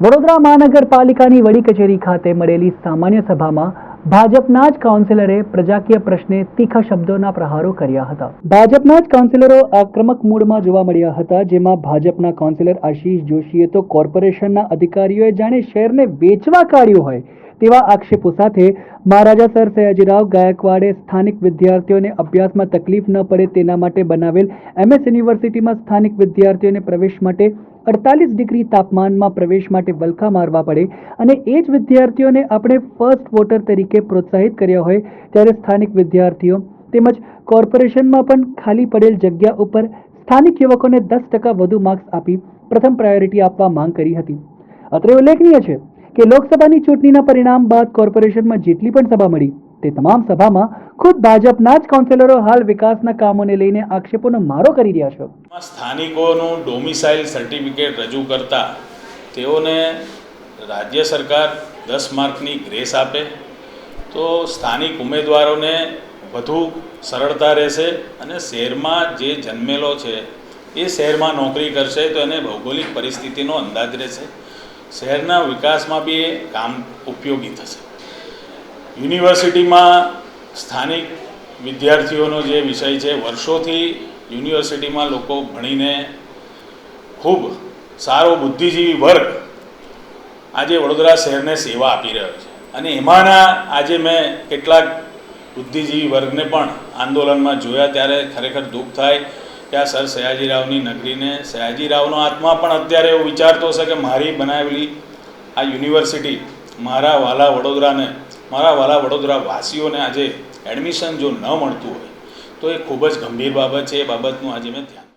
વડોદરા મહાનગરપાલિકાની વડી કચેરી ખાતે મળેલી સામાન્ય સભામાં ભાજપના જ કાઉન્સિલરે પ્રજાકીય પ્રશ્ને તીખા શબ્દોના પ્રહારો કર્યા હતા. ભાજપના જ કાઉન્સિલરો આક્રમક મૂડમાં જોવા મળ્યા હતા, જેમાં ભાજપના કાઉન્સિલર આશીષ જોશીએ તો કોર્પોરેશનના અધિકારીઓએ જાણે શહેરને વેચવા કાઢ્યું હોય તેવા આક્ષેપો સાથે મહારાજા સર સયાજીરાવ ગાયકવાડે સ્થાનિક વિદ્યાર્થીઓને અભ્યાસમાં તકલીફ ન પડે તેના માટે બનાવેલ એમએસ યુનિવર્સિટીમાં સ્થાનિક વિદ્યાર્થીઓને પ્રવેશ માટે અડતાલીસ ડિગ્રી તાપમાનમાં પ્રવેશ માટે વલખા મારવા પડે અને એ જ વિદ્યાર્થીઓને આપણે ફર્સ્ટ વોટર તરીકે પ્રોત્સાહિત કર્યા હોય ત્યારે સ્થાનિક વિદ્યાર્થીઓ તેમજ કોર્પોરેશનમાં પણ ખાલી પડેલ જગ્યા ઉપર સ્થાનિક યુવકોને દસ ટકા વધુ માર્ક્સ આપી પ્રથમ પ્રાયોરિટી આપવા માંગ કરી હતી. અત્રે ઉલ્લેખનીય છે કે લોકસભાની ચૂંટણીના પરિણામ બાદ કોર્પોરેશનમાં જેટલી પણ સભા મળી તે તમામ સભામાં ખુદ ભાજપના જ કાઉન્સિલરો હાલ વિકાસના કામોને લઈને આક્ષેપોનો મારો કરી રહ્યા છે. સ્થાનિકોનું ડોમિસાઇલ સર્ટિફિકેટ રજૂ કરતા તેઓને રાજ્ય સરકાર દસ માર્કની ગ્રેસ આપે. તો સ્થાનિક ઉમેદવારોને વધુ સરળતા રહેશે અને શહેરમાં જે જન્મેલો છે, એ શહેરમાં નોકરી કરશે તો એને ભૌગોલિક પરિસ્થિતિનો અંદાજ રહેશે. શહેરના વિકાસમાં બી એ કામ ઉપયોગી થશે. યુનિવર્સિટીમાં સ્થાનિક વિદ્યાર્થીઓનો જે વિષય છે, વર્ષોથી યુનિવર્સિટીમાં લોકો ભણીને ખૂબ સારો બુદ્ધિજીવી વર્ગ આજે વડોદરા શહેરને સેવા આપી રહ્યો છે. અને એમાંના આજે મેં કેટલાક બુદ્ધિજીવી વર્ગને પણ આંદોલનમાં જોયા. ત્યારે ખરેખર દુઃખ થાય કે આ સર સયાજીરાવની નગરીને સયાજીરાવનો આત્મા પણ અત્યારે એવું વિચારતો હશે કે મારી બનાવેલી આ યુનિવર્સિટી મારા વાલા વડોદરાને મારા વાલા વડોદરા વાસીઓને આજે એડમિશન જો ન મળતું હોય, તો એ ખૂબ જ ગંભીર બાબત છે. એ બાબતનું આજે મેં ધ્યાન